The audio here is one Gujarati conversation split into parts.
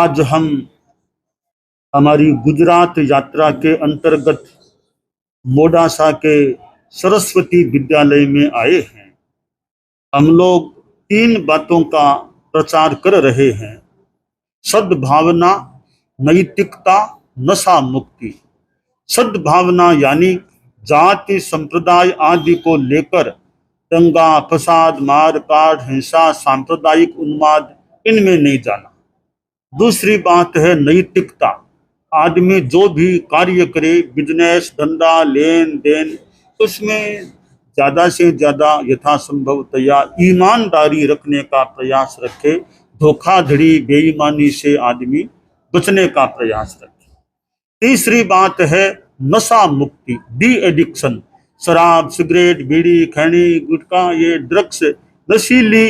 आज हम हमारी गुजरात यात्रा के अंतर्गत मोडासा के सरस्वती विद्यालय में आए हैं। हम लोग तीन बातों का प्रचार कर रहे हैं। सद्भावना, नैतिकता, नशा मुक्ति। सद्भावना यानी जाति, संप्रदाय आदि को लेकर दंगा, फसाद, मार काट हिंसा, सांप्रदायिक उन्माद, इनमें नहीं जाना। दूसरी बात है नैतिकता। आदमी जो भी कार्य करे बिज़नेस धंधा लेन देन उसमें ज़्यादा से ज़्यादा यथासंभवतया ईमानदारी रखने का प्रयास रखे, धोखाधड़ी, बेईमानी से आदमी बचने का प्रयास रखे। तीसरी बात है नशा मुक्ति डी एडिक्शन शराब, सिगरेट, बीड़ी, खैनी, गुटखा, ये ड्रग्स नशीली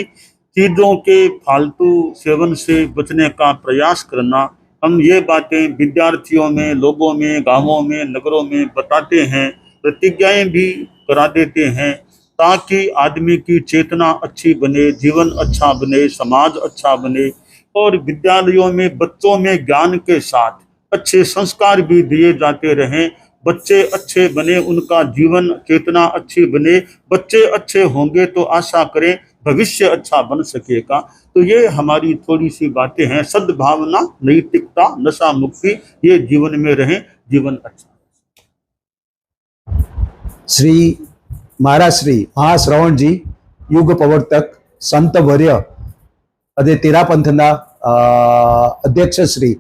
चीज़ों के फालतू सेवन से बचने का प्रयास करना, हम ये बातें विद्यार्थियों में, लोगों में, गाँवों में, नगरों में बताते हैं, प्रतिज्ञाएँ भी करा देते हैं, ताकि आदमी की चेतना अच्छी बने, जीवन अच्छा बने, समाज अच्छा बने, और विद्यालयों में, बच्चों में ज्ञान के साथ अच्छे संस्कार भी दिए जाते रहें। बच्चे अच्छे बने, उनका जीवन, चेतना अच्छी बने, बच्चे अच्छे होंगे तो आशा करें भविष्य अच्छा बन सकेगा तो ये हमारी थोड़ी सी बातें हैं सद्भावना नैतिकता नशा मुक्ति ये जीवन में रहें जीवन अच्छा શ્રી મારા શ્રી મહાશ્રવણજી યુગ પ્રવર્તક સંત વર્ય અને તેરા પંથના અ, અધ્યક્ષ શ્રી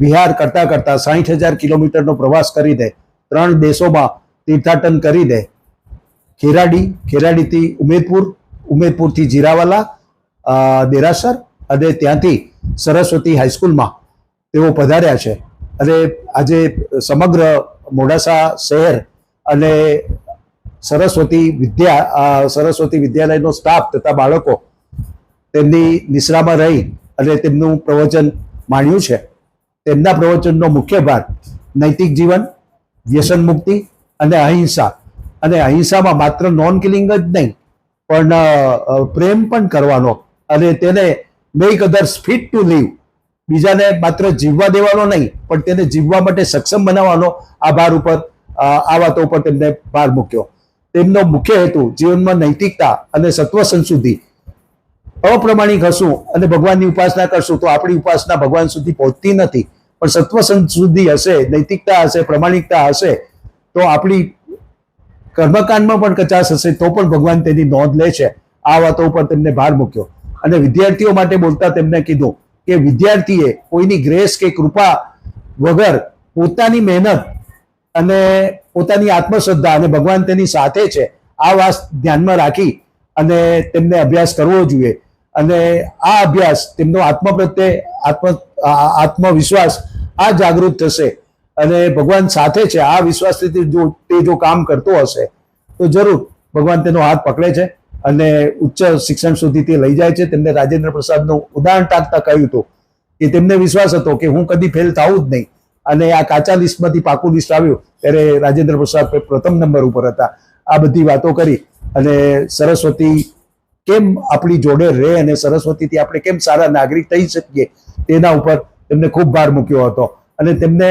વિહાર કરતા કરતા સાહીઠ હજાર કિલોમીટરનો પ્રવાસ કરી દે ત્રણ દેશોમાં તીર્થાટન કરી દે ખેરાડી ખેરાડીથી ઉમેદપુર ઉમેદપુરથી જીરાવાલા દેરાસર અને ત્યાંથી સરસ્વતી હાઈસ્કૂલમાં તેઓ પધાર્યા છે. અને આજે સમગ્ર મોડાસા શહેર અને સરસ્વતી વિદ્યા સરસ્વતી વિદ્યાલયનો સ્ટાફ તથા બાળકો તેમની નિશ્રામાં રહી અને તેમનું પ્રવચન માણ્યું છે. તેમના પ્રવચનનો મુખ્ય ભાગ નૈતિક જીવન, વ્યસન મુક્તિ અને અહિંસા. અને અહિંસામાં માત્ર નોન કિલિંગ જ નહીં પણ પ્રેમ પણ કરવાનો અને તેને make others fit to live બીજાને માત્ર જીવવા દેવાનો નહીં, પણ તેને જીવવા માટે સક્ષમ બનાવવાનો આ ભાર ઉપર આ વાતો ઉપર તેમને ભાર મૂક્યો. તેમનો મુખ્ય હેતુ જીવનમાં નૈતિકતા અને સત્વ સંશુદ્ધિ. અપ્રમાણિક હશું અને ભગવાનની ઉપાસના કરશું તો આપણી ઉપાસના ભગવાન સુધી પહોંચતી નથી. પણ સત્વ સંશુદ્ધિ હશે, નૈતિકતા હશે, પ્રમાણિકતા હશે, તો આપણી કર્મકાંડમાં પણ કચાશ હશે, તો પણ ભગવાન તેની નોંધ લે છે. આ વાતો ઉપર તેમને ભાર મૂક્યો. અને વિદ્યાર્થીઓ માટે બોલતા તેમને કીધું કે વિદ્યાર્થીએ કોઈની ગ્રેસ કે કૃપા વગર પોતાની મહેનત અને પોતાની આત્મશ્રદ્ધા અને ભગવાન તેની સાથે છે, આ વાત ધ્યાનમાં રાખી અને તેમને અભ્યાસ કરવો જોઈએ. અને આ અભ્યાસ તેમનો આત્મ પ્રત્યે આત્મ આત્મવિશ્વાસ આ જાગૃત થશે. અને ભગવાન સાથે છે, આ વિશ્વાસથી જો તે જો કામ કરતો હશે, તો જરૂર ભગવાન તેનો હાથ પકડે છે અને ઉચ્ચ શિક્ષણ સુધી તે લઈ જાય છે. તેમને રાજેન્દ્ર પ્રસાદનું ઉદાહરણ ટાંકતા કહ્યું હતું કે તેમને વિશ્વાસ હતો કે હું કદી ફેલ થાવું જ નહીં. અને આ કાચા લિસ્ટમાંથી પાકું લિસ્ટ આવ્યું, ત્યારે રાજેન્દ્ર પ્રસાદ પ્રથમ નંબર ઉપર હતા. આ બધી વાતો કરી અને સરસ્વતી કેમ આપણી જોડે રહે અને સરસ્વતીથી આપણે કેમ સારા નાગરિક થઈ શકીએ, તેના ઉપર તેમને ખૂબ ભાર મૂક્યો હતો. અને તેમને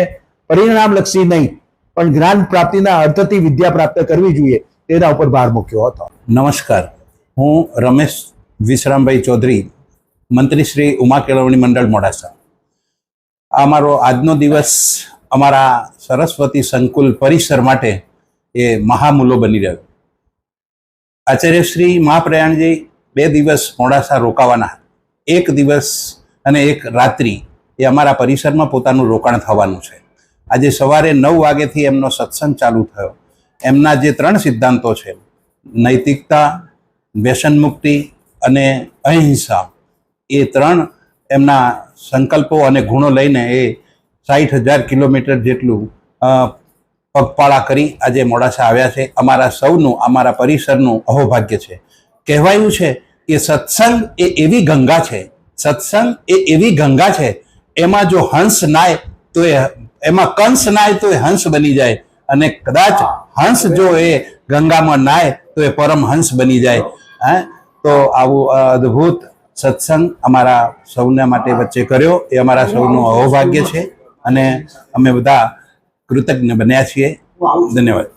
પરિણામલક્ષી નહીં, પણ જ્ઞાન પ્રાપ્તિના અર્થથી વિદ્યા પ્રાપ્ત કરવી જોઈએ, તેના ઉપર ભાર મૂક્યો હતો. નમસ્કાર. હું રમેશ વિશ્રામભાઈ ચૌધરી, મંત્રી શ્રી ઉમા કેળવણી મંડળ મોડાસા. આ મારો આજનો દિવસ અમારા સરસ્વતી સંકુલ પરિસર માટે એ મહામૂલો બની રહ્યો. આચાર્ય શ્રી મહાપ્રયાણજી બે દિવસ મોડાસા રોકાવાના. એક દિવસ અને એક રાત્રિ એ અમારા પરિસરમાં પોતાનું રોકાણ થવાનું છે. આજે સવારે નવ વાગ્યાથી એમનો સત્સંગ ચાલુ થયો. એમના જે ત્રણ સિદ્ધાંતો છે, નૈતિકતા વ્યસન મુક્તિ અને અહિંસા, એ ત્રણ એમના સંકલ્પો અને ગુણો લઈને એ સાઠ હજાર કિલોમીટર જેટલું પગપાળા કરી આજે મોડાસા આવ્યા છે. અમારા સૌનું, અમારા પરિસરનું અહોભાગ્ય છે. કહેવાયું છે કે સત્સંગ એ એવી ગંગા છે. સત્સંગ એ એવી ગંગા છે. એમાં જો હંસ નાય, તો એ એમાં કંસ નાય તો એ હંસ બની જાય. અને કદાચ હંસ જો એ ગંગામાં નાય તો એ પરમ હંસ બની જાય. હે? તો આવું અદ્ભુત સત્સંગ અમારા સૌના માટે વચ્ચે કર્યો. એ અમારા સૌનું અહોભાગ્ય છે. અને અમે બધા કૃતજ્ઞ બન્યા છીએ. ધન્યવાદ.